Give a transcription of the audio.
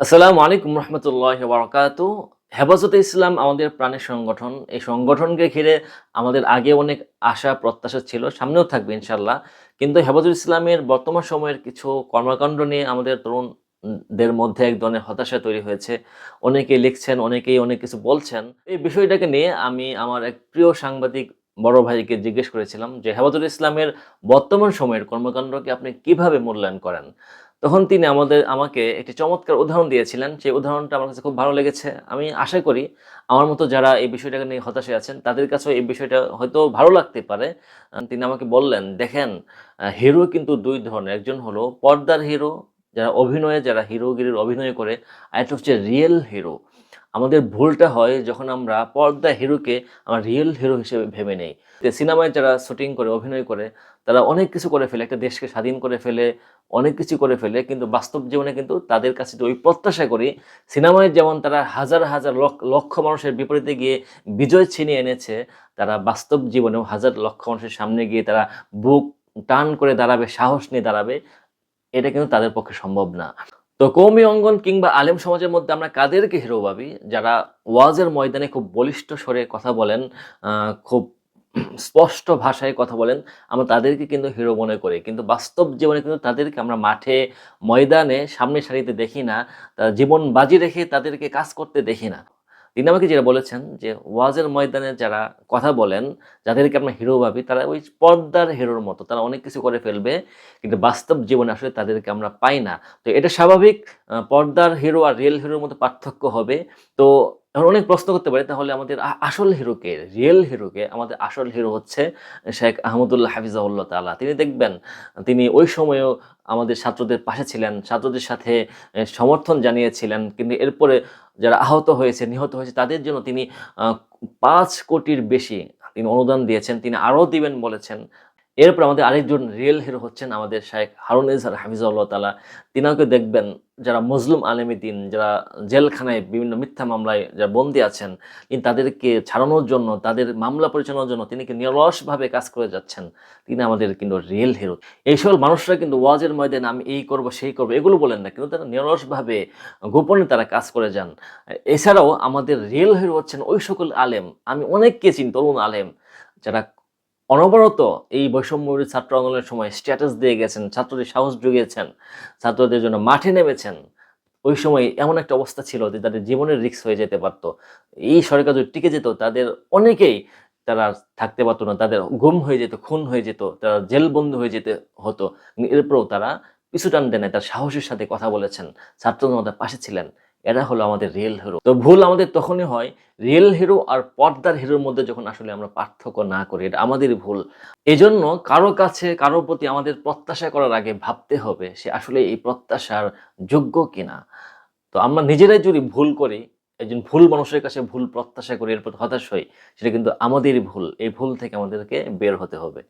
আসসালামু আলাইকুম রহমতুল্লাহ বারকাত হেফাজতে ইসলাম আমাদের প্রাণের সংগঠন। এই সংগঠনকে ঘিরে আমাদের আগে অনেক আশা, প্রত্যাশা ছিল, সামনেও থাকবে ইনশাল্লাহ কিন্তু হেফাজত ইসলামের বর্তমান সময়ের কিছু কর্মকাণ্ড নিয়ে আমাদের তরুণদের মধ্যে এক ধরনের হতাশা তৈরি হয়েছে। অনেকেই লিখছেন, অনেকেই অনেক কিছু বলছেন। এই বিষয়টাকে নিয়ে আমি আমার এক প্রিয় সাংবাদিক বড় ভাইকে জিজ্ঞেস করেছিলাম যে, হেফাজত ইসলামের বর্তমান সময়ের কর্মকাণ্ডকে আপনি কীভাবে মূল্যায়ন করেন? তখন তিনি আমাদের, আমাকে একটি চমৎকার উদাহরণ দিয়েছিলেন। সেই উদাহরণটা আমার কাছে খুব ভালো লেগেছে। আমি আশা করি আমার মতো যারা এই বিষয়টাকে নিয়ে হতাশে আছেন, তাদের কাছেও এই বিষয়টা হয়তো ভালো লাগতে পারে। তিনি আমাকে বললেন, দেখেন হিরো কিন্তু দুই ধরনের। একজন হলো পর্দার হিরো যারা অভিনয়ে, যারা হিরোগিরির অভিনয় করে, আর একটা হচ্ছে রিয়েল হিরো আমাদের ভুলটা হয় যখন আমরা পর্দা হিরোকে, আমরা রিয়েল হিরো হিসেবে ভেবে নেই। সিনেমায় যারা শুটিং করে, অভিনয় করে, তারা অনেক কিছু করে ফেলে। একটা দেশকে স্বাধীন করে ফেলে, অনেক কিছু করে ফেলে, কিন্তু বাস্তব জীবনে কিন্তু তাদের কাছে ওই প্রত্যাশা করি, সিনেমায় যেমন তারা হাজার হাজার লক্ষ মানুষের বিপরীতে গিয়ে বিজয় ছিনিয়ে এনেছে, তারা বাস্তব জীবনেও হাজার লক্ষ মানুষের সামনে গিয়ে তারা বুক টান করে দাঁড়াবে, সাহস নিয়ে দাঁড়াবে, এটা কিন্তু তাদের পক্ষে সম্ভব না। তো কৌমি অঙ্গন কিংবা আলেম সমাজের মধ্যে আমরা কাদেরকে হিরো ভাবি? যারা ওয়াজের ময়দানে খুব বলিষ্ঠ স্বরে কথা বলেন খুব স্পষ্ট ভাষায় কথা বলেন, আমরা তাদেরকে কিন্তু হিরো মনে করি। কিন্তু বাস্তব জীবনে কিন্তু তাদেরকে আমরা মাঠে, ময়দানে, সামনে সারিতে দেখি না জীবন বাজি রেখে তাদেরকে কাজ করতে দেখি না। তিনি আমাকে যেটা বলেছেন যে, ওয়াজের ময়দানে যারা কথা বলেন, যাদেরকে আমরা হিরো ভাবি, তারা ওই পর্দার হিরোর মতো, তারা অনেক কিছু করে ফেলবে, কিন্তু বাস্তব জীবনে আসলে তাদেরকে আমরা পাই না। তো এটা স্বাভাবিক পর্দার হিরো আর রিয়েল হিরোর মতো পার্থক্য হবে। তো এখন অনেক প্রশ্ন করতে পারি, তাহলে আমাদের আসল হিরোকে রিয়েল হিরোকে আমাদের আসল হিরো হচ্ছে শেখ আহমদুল্লাহ হাফিজাউল্লাহ তাআলা। তিনি দেখবেন, তিনি ওই সময়েও আমাদের ছাত্রদের পাশে ছিলেন, ছাত্রদের সাথে সমর্থন জানিয়েছিলেন, কিন্তু এরপরে যারা আহত হয়েছে, নিহত হয়েছে, তাদের জন্য তিনি পাঁচ কোটির বেশি তিনি অনুদান দিয়েছেন, তিনি আরও দিবেন বলেছেন। এরপর আমাদের আরেকজন রিয়েল হিরো হচ্ছেন আমাদের শাহেখ হারুন ইজহার হাফিজাউল্লাহ তালা তিনাকে দেখবেন যারা মজলুম আলেমী দিন, যারা জেলখানায় বিভিন্ন মিথ্যা মামলায় যারা বন্দী আছেন, তিনি তাদেরকে ছাড়ানোর জন্য, তাদের মামলা পরিচালনার জন্য তিনি কি নিরলসভাবে কাজ করে যাচ্ছেন। তিনি আমাদের কিন্তু রিয়েল হিরো এই সকল মানুষরা কিন্তু ওয়াজের ময়দানে আমি এই করব, সেই করব, এগুলো বলেন না, কিন্তু তারা নিরসভাবে গোপনে তারা কাজ করে যান। এছাড়াও আমাদের রিয়েল হিরো হচ্ছেন ওই সকল আলেম। আমি অনেককে চিনি, তরুণ আলেম, যারা অনবরত এই বৈষম্যবিরোধী ছাত্র আন্দোলনের সময় স্ট্যাটাস দিয়ে গেছেন, ছাত্রদের সাহস জুগিয়েছেন, ছাত্রদের জন্য মাঠে নেমেছেন। ওই সময় এমন একটা অবস্থা ছিল যে তাদের জীবনের রিস্ক হয়ে যেতে পারত। এই সরকার যদি টিকে যেত, তাদের অনেকেই তারা থাকতে পারতো না, তাদের গুম হয়ে যেত, খুন হয়ে যেত, তারা জেলবন্দি হয়ে যেতে হতো। এরপরেও তারা পিছু টান দেয় তার সাহসের সাথে কথা বলেছেন ছাত্রদের মধ্যে পাশে ছিলেন। এরা হলো আমাদের রিয়েল হিরো তো ভুল আমাদের তখনই হয় রিয়েল হিরো আর পর্দার হিরোর মধ্যে যখন আসলে আমরা পার্থক্য না করি, এটা আমাদেরই ভুল। এজন্য কারও কাছে, কারোর প্রতি আমাদের প্রত্যাশা করার আগে ভাবতে হবে সে আসলে এই প্রত্যাশার যোগ্য কিনা। তো আমরা নিজেরাই যদি ভুল করি, একজন ভুল মানুষের কাছে ভুল প্রত্যাশা করি এরপর হতাশ হই, সেটা কিন্তু আমাদেরই ভুল। এই ভুল থেকে আমাদেরকে বের হতে হবে।